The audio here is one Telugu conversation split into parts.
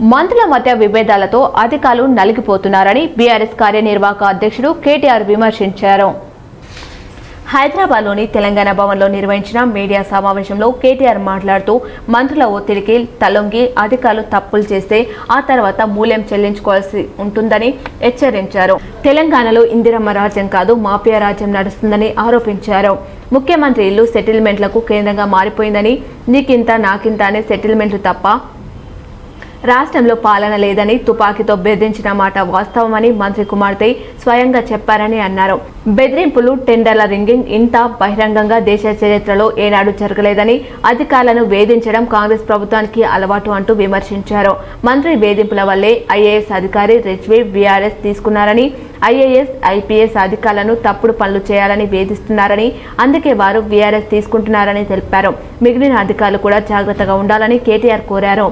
మంత్రుల మధ్య విభేదాలతో అధికారులు నలిగిపోతున్నారని బీఆర్ఎస్ కార్యనిర్వాహక అధ్యక్షుడు కేటీఆర్ విమర్శించారు. హైదరాబాద్లోని తెలంగాణ భవన్లో నిర్వహించిన మీడియా సమావేశంలో కేటీఆర్ మాట్లాడుతూ మంత్రుల ఒత్తిడికి తలొంగి అధికారులు తప్పులు చేస్తే ఆ తర్వాత మూల్యం చెల్లించుకోవాల్సి ఉంటుందని హెచ్చరించారు. తెలంగాణలో ఇందిరమ్మ రాజ్యం కాదు మాఫియా రాజ్యం నడుస్తుందని ఆరోపించారు. ముఖ్యమంత్రి ఇల్లు సెటిల్మెంట్లకు కేంద్రంగా మారిపోయిందని నీకింత నాకింత అనే సెటిల్మెంట్లు తప్ప రాష్ట్రంలో పాలన లేదని తుపాకీతో బెదిరించిన మాట వాస్తవమని మంత్రి కుమార్తె స్వయంగా చెప్పారని అన్నారు. బెదిరింపులు టెండర్ల రింగింగ్ ఇంత బహిరంగంగా దేశ చరిత్రలో ఏనాడు జరగలేదని అధికారులను వేధించడం కాంగ్రెస్ ప్రభుత్వానికి అలవాటు అంటూ విమర్శించారు. మంత్రి వేధింపుల వల్లే ఐఏఎస్ అధికారి రిజ్వీ బీఆర్ఎస్ తీసుకున్నారని ఐఏఎస్ ఐపీఎస్ అధికారులను తప్పుడు పనులు చేయాలని వేధిస్తున్నారని అందుకే వారు బీఆర్ఎస్ తీసుకుంటున్నారని తెలిపారు. మిగిలిన అధికారులు కూడా జాగ్రత్తగా ఉండాలని కేటీఆర్ కోరారు.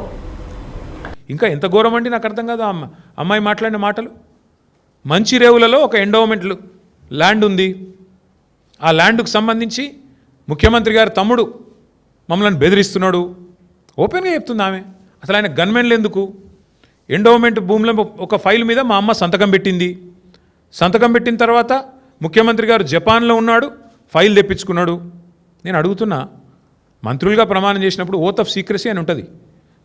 ఇంకా ఎంత ఘోరం అండి నాకు అర్థం కాదు అమ్మ అమ్మాయి మాట్లాడిన మాటలు? మంచి రేవులలో ఒక ఎండోమెంట్లు ల్యాండ్ ఉంది. ఆ ల్యాండ్కు సంబంధించి ముఖ్యమంత్రి గారి తమ్ముడు మమ్మల్ని బెదిరిస్తున్నాడు. ఓపెన్గా చెప్తుంది ఆమె. అసలు ఆయన గన్మెన్లు ఎందుకు ఎండోమెంట్ భూమిలో ఒక ఫైల్ మీద మా అమ్మ సంతకం పెట్టింది. సంతకం పెట్టిన తర్వాత ముఖ్యమంత్రి గారు జపాన్లో ఉన్నాడు ఫైల్ తెప్పించుకున్నాడు. నేను అడుగుతున్నా మంత్రులుగా ప్రమాణం చేసినప్పుడు ఓత్ ఆఫ్ సీక్రసీ అని ఉంటుంది.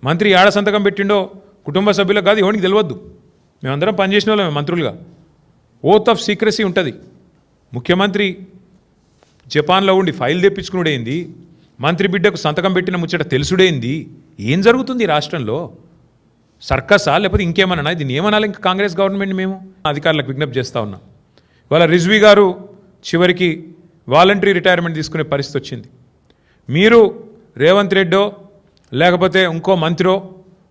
మంత్రి ఏడ సంతకం పెట్టిండో కుటుంబ సభ్యులకు కాదు ఎవరికి తెలియద్దు మేమందరం పనిచేసిన వాళ్ళమే మంత్రులుగా. ఓత్ ఆఫ్ సీక్రసీ ఉంటుంది. ముఖ్యమంత్రి జపాన్లో ఉండి ఫైల్ తెప్పించుకునుడేంది? మంత్రి బిడ్డకు సంతకం పెట్టిన ముచ్చట తెలుసుడేంది? ఏం జరుగుతుంది రాష్ట్రంలో? సర్కసా? లేకపోతే ఇంకేమన్నా దీన్ని ఏమనాలి ఇంకా కాంగ్రెస్ గవర్నమెంట్ మేము? అధికారులకు విజ్ఞప్తి చేస్తూ ఉన్నాం. ఇవాళ రిజ్వీ గారు చివరికి వాలంటరీ రిటైర్మెంట్ తీసుకునే పరిస్థితి వచ్చింది. మీరు రేవంత్ రెడ్డో లేకపోతే ఇంకో మంత్రో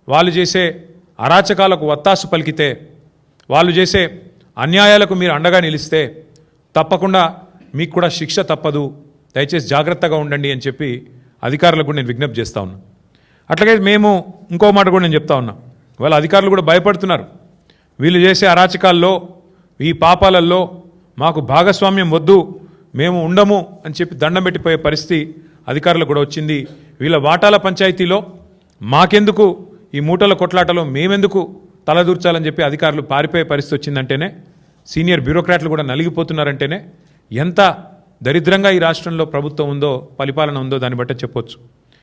వాళ్ళు చేసే అరాచకాలకు వత్తాసు పలికితే వాళ్ళు చేసే అన్యాయాలకు మీరు అండగా నిలిస్తే తప్పకుండా మీకు కూడా శిక్ష తప్పదు. దయచేసి జాగ్రత్తగా ఉండండి అని చెప్పి అధికారులకు కూడా నేను విజ్ఞప్తి చేస్తా ఉన్నా. అట్లాగే మేము ఇంకో మాట కూడా నేను చెప్తా ఉన్నా. వాళ్ళ అధికారులు కూడా భయపడుతున్నారు. వీళ్ళు చేసే అరాచకాల్లో ఈ పాపాలల్లో మాకు భాగస్వామ్యం వద్దు మేము ఉండము అని చెప్పి దండం పెట్టిపోయే పరిస్థితి అధికారులకు కూడా వచ్చింది. వీళ్ళ వాటాల పంచాయతీలో మాకెందుకు ఈ మూటల కొట్లాటలో మేమెందుకు తలదూర్చాలని చెప్పి అధికారులు పారిపోయే పరిస్థితి వచ్చిందంటేనే సీనియర్ బ్యూరోక్రాట్లు కూడా నలిగిపోతున్నారంటేనే ఎంత దరిద్రంగా ఈ రాష్ట్రంలో ప్రభుత్వం ఉందో పరిపాలన ఉందో దాన్ని బట్టే చెప్పొచ్చు.